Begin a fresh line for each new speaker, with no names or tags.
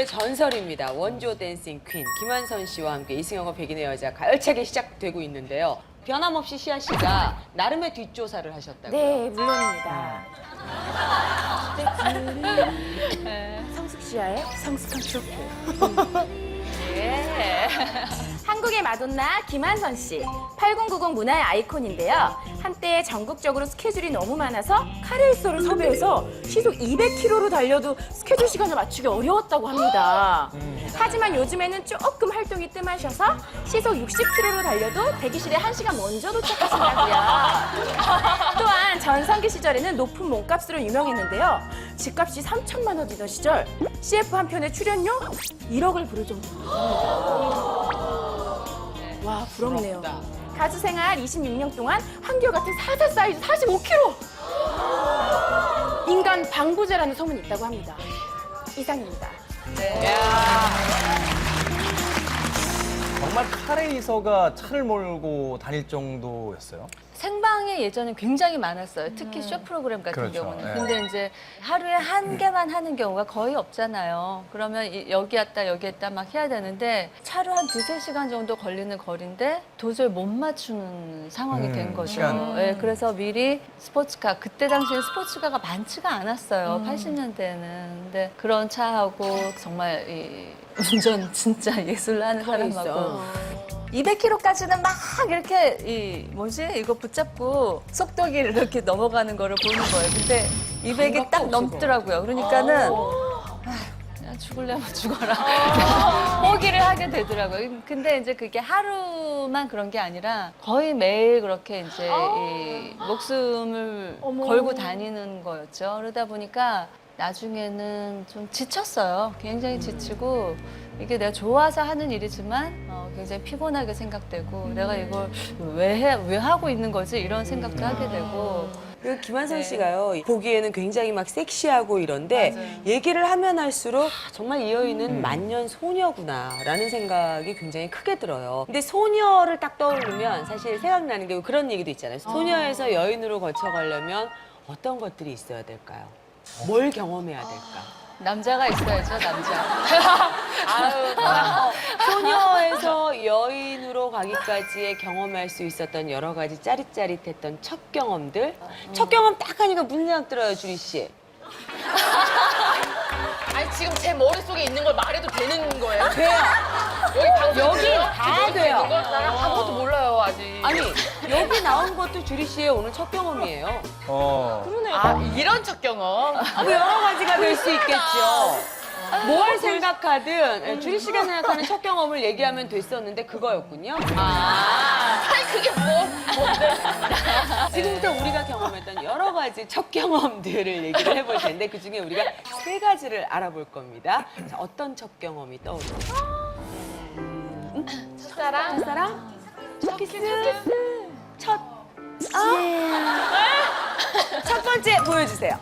가요계의 전설입니다. 원조 댄싱 퀸 김한선 씨와 함께 이승엽과 백인의 여자 가열차게 시작되고 있는데요. 변함없이 시아 씨가 나름의 뒷조사를 하셨다고요.
네, 물론입니다. 성숙 씨와의 성숙한 추억회. 예. 한국의 마돈나 김한선 씨. 8090 문화의 아이콘인데요. 한때 전국적으로 스케줄이 너무 많아서 카레이서를 섭외해서 시속 200km로 달려도 스케줄 시간을 맞추기 어려웠다고 합니다. 하지만 요즘에는 조금 활동이 뜸하셔서 시속 60km로 달려도 대기실에 1시간 먼저 도착하신다고요. 또한 전성기 시절에는 높은 몸값으로 유명했는데요. 집값이 3천만 원이던 시절 CF 한 편의 출연료 1억을 부를 정도입니다. 와 부럽네요. 가수 생활 26년 동안 한결같은 사자 사이즈 45kg. 인간 방부제라는 소문이 있다고 합니다. 이상입니다.
정말 카레이서가 차를 몰고 다닐 정도였어요.
생방에 예전에 굉장히 많았어요. 특히 쇼 프로그램 같은
그렇죠.
경우는.
네.
근데 이제 하루에 한 개만 하는 경우가 거의 없잖아요. 그러면 이- 여기 왔다 여기 왔다 막 해야 되는데 차로 한 두세 시간 정도 걸리는 거리인데 도저히 못 맞추는 상황이
음,
된 거죠.
시간.
예, 그래서 미리 스포츠카, 그때 당시에 스포츠카가 많지가 않았어요. 80년대에는. 근데 그런 차하고 정말 이 운전 진짜 예술을 하는 사람하고 200km까지는 막 이렇게 이 뭐지 이거 붙잡고 속도기를 이렇게 넘어가는 거를 보는 거예요. 근데 200이 딱 넘더라고요. 그러니까는 아, 그냥 죽을려면 죽어라. 포기를 하게 되더라고요. 근데 이제 그게 하루만 그런 게 아니라 거의 매일 그렇게 이제 이 목숨을 걸고 다니는 거였죠. 그러다 보니까 나중에는 좀 지쳤어요. 굉장히 지치고 이게 내가 좋아서 하는 일이지만 어, 굉장히 피곤하게 생각되고 내가 이걸 왜, 해, 왜 하고 있는 거지 이런 생각도 하게 되고
그 김한선
네.
씨가요 보기에는 굉장히 막 섹시하고 이런데
맞아요.
얘기를 하면 할수록 아, 정말 이 여인은
음.
만년 소녀구나라는 생각이 굉장히 크게 들어요. 근데 소녀를 딱 떠오르면 사실 생각나는 게 그런 얘기도 있잖아요. 소녀에서 여인으로 거쳐가려면 어떤 것들이 있어야 될까요? 뭘 경험해야 될까?
남자가 있어야죠 남자.
아유, 어, 소녀에서 여인으로 가기까지의 경험할 수 있었던 여러 가지 짜릿짜릿했던 첫 경험들. 첫 경험 딱 하니까 생각 들어요, 주리 씨?
아니 지금 제 머릿속에 있는 걸 말해도 되는 거예요?
돼요.
여기 방송
여기 다 돼요.
나랑 아무것도 몰라요 아직.
아니, 여기 나온 것도 주리 씨의 오늘 첫 경험이에요.
어.
아 이런 첫 경험.
뭐 여러 가지가 될 수 있겠죠. 뭘 생각하든 예, 주리 씨가 생각하는 첫 경험을 얘기하면 됐었는데 그거였군요.
아 아니 그게 뭐 뭔데?
지금부터 우리가 경험했던 여러 가지 첫 경험들을 얘기를 해볼 텐데 그 중에 우리가 세 가지를 알아볼 겁니다. 자, 어떤 첫 경험이 떠오르요
첫사랑.
첫사랑? 첫 키스? 첫 아. 첫 번째 보여주세요.